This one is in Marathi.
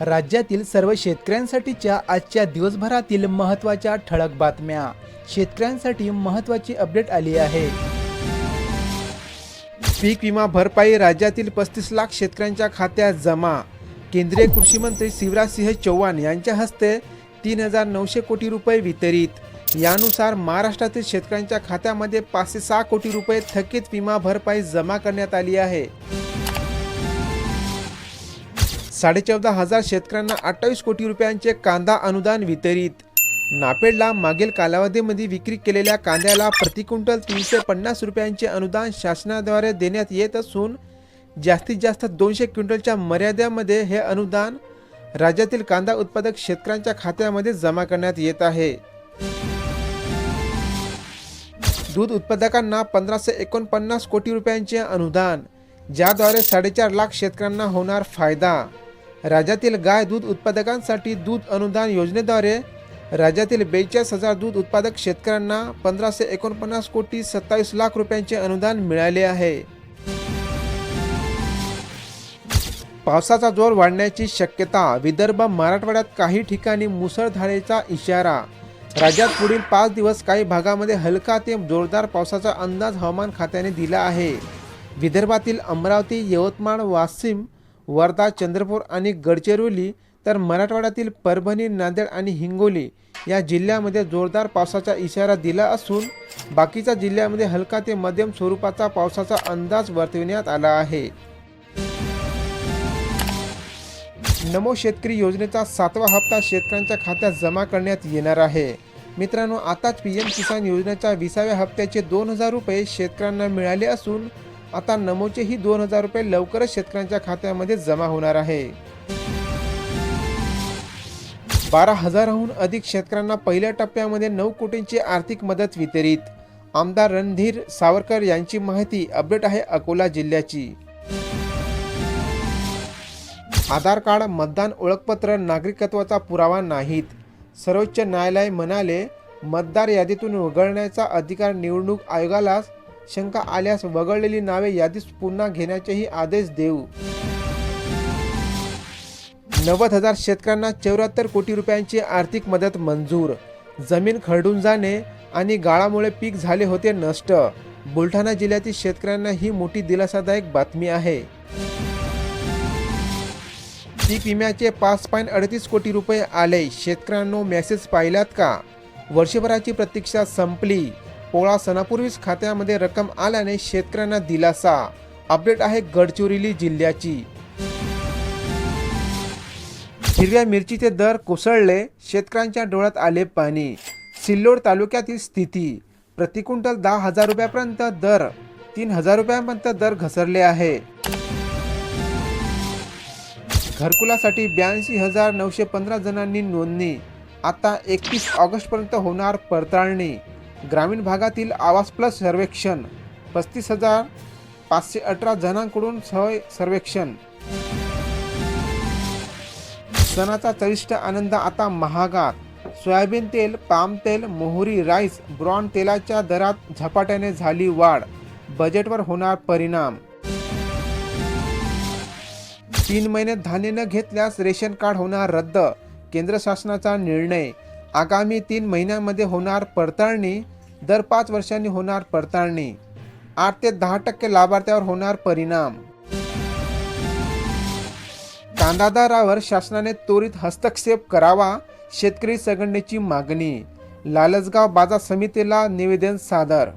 राज्यातील सर्व शेतकऱ्यांसाठीच्या आजच्या दिवसभरातील महत्त्वाच्या ठळक बातम्या. शेतकऱ्यांसाठी महत्त्वाची अपडेट आली आहे. पीक विमा भरपाई राज्यातील पस्तीस लाख शेतकऱ्यांच्या खात्यात जमा. केंद्रीय कृषी मंत्री शिवराजसिंह चौहान यांच्या हस्ते तीन हजार नऊशे कोटी रुपये वितरित. यानुसार महाराष्ट्रातील शेतकऱ्यांच्या खात्यामध्ये पाचशे सहा कोटी रुपये थकीत विमा भरपाई जमा करण्यात आली आहे. साडेचौदा हजार शेतकऱ्यांना अठ्ठावीस कोटी रुपयांचे कांदा अनुदान वितरित. नापेडला मागील कालावधीमध्ये विक्री केलेल्या कांद्याला प्रति क्विंटल तीनशे पन्नास रुपयांचे अनुदान शासनाद्वारे देण्यात येत असून जास्तीत जास्त दोनशे क्विंटलच्या मर्यादेमध्ये हे अनुदान राज्यातील कांदा उत्पादक शेतकऱ्यांच्या खात्यामध्ये जमा करण्यात येत आहे. दूध उत्पादकांना पंधराशे एकोणपन्नास कोटी रुपयांचे अनुदान ज्याद्वारे साडेचार लाख शेतकऱ्यांना होणार फायदा. राज्यातील गाय दूध उत्पादकांसाठी दूध अनुदान योजनेद्वारे राज्यातील बेचाळीस हजार दूध उत्पादक शेतकऱ्यांना पंधराशे एकोणपन्नास कोटी सत्तावीस लाख रुपयांचे अनुदान मिळाले आहे. पावसाचा जोर वाढण्याची शक्यता विदर्भ मराठवाड्यात काही ठिकाणी मुसळधारेचा इशारा. राज्यात पुढील पाच दिवस काही भागामध्ये हलका ते जोरदार पावसाचा अंदाज हवामान खात्याने दिला आहे. विदर्भातील अमरावती यवतमाळ वाशिम वर्धा चंद्रपूर आणि गडचिरोली तर मराठवाड्यातील परभणी नांदेड आणि हिंगोली या जिल्ह्यामध्ये जोरदार पावसाचा इशारा दिला असून बाकीच्या जिल्ह्यामध्ये हलका ते मध्यम स्वरूपाचा पावसाचा अंदाज वर्तविण्यात आला आहे. नमो शेतकरी योजनेचा सातवा हप्ता शेतकऱ्यांच्या खात्यात जमा करण्यात येणार आहे. मित्रांनो आताच पी एम किसान योजनेच्या विसाव्या हप्त्याचे दोन हजार रुपये शेतकऱ्यांना मिळाले असून आता नमोचेही दोन हजार रुपये लवकरच शेतकऱ्यांच्या खात्यामध्ये जमा होणार आहे. बारा हजाराहून अधिक शेतकऱ्यांना पहिल्या टप्प्यामध्ये नऊ कोटींची आर्थिक मदत वितरित. आमदार रणधीर सावरकर यांची माहिती अपडेट आहे अकोला जिल्ह्याची. आधार कार्ड मतदान ओळखपत्र नागरिकत्वाचा पुरावा नाहीत. सर्वोच्च न्यायालय म्हणाले मतदार यादीतून वगळण्याचा अधिकार निवडणूक आयोगाला शंका आल्यास वगळलेली नावे यादीत पुन्हा घेण्याचेही आदेश देऊ. नव्वद हजार शेतकऱ्यांना चौऱ्याहत्तर कोटी रुपयांची आर्थिक मदत मंजूर. जमीन खरडून जाणे आणि गाळामुळे पीक झाले होते नष्ट. बुलढाणा जिल्ह्यातील शेतकऱ्यांना ही मोठी दिलासादायक बातमी आहे. पीक विम्याचे पाच पॉईंट अडतीस कोटी रुपये आले. शेतकऱ्यांनो मेसेज पाहिलात का? वर्षभराची प्रतीक्षा संपली. पोळा सणापूर्वीच खात्यामध्ये रक्कम आल्याने शेतकऱ्यांना दिलासा. अपडेट आहे गडचिरोली जिल्ह्याची. हिरव्या मिरचीचे दर कोसळले शेतकऱ्यांच्या डोळ्यात आले पाणी. सिल्लोड तालुक्यातील स्थिती प्रति क्विंटल दहा हजार रुपयापर्यंत दर तीन हजार रुपयापर्यंत दर घसरले आहे. घरकुलासाठी ब्याऐंशी हजार नऊशे पंधरा जणांनी नोंदणी. आता एकतीस ऑगस्टपर्यंत होणार पडताळणी. ग्रामीण भागातील आवास प्लस सर्वेक्षण पस्तीस हजार पाचशे अठरा जणांकडून सवय सर्वेक्षण. सणाचा चविष्ट आनंद आता महागात. सोयाबीन तेल पाम तेल मोहरी राईस ब्रॉन तेलाच्या दरात झपाट्याने झाली वाढ. बजेटवर होणार परिणाम. तीन महिने धान्य न घेतल्यास रेशन कार्ड होणार रद्द केंद्र शासनाचा निर्णय. आगामी तीन महिन्यांमध्ये होणार पडताळणी दर पाच वर्षांनी होणार पडताळणी. आठ ते दहा टक्के लाभार्थ्यावर होणार परिणाम. कांदा दरावर शासनाने त्वरित हस्तक्षेप करावा शेतकरी संघटनेची मागणी. लालसगाव बाजार समितीला निवेदन सादर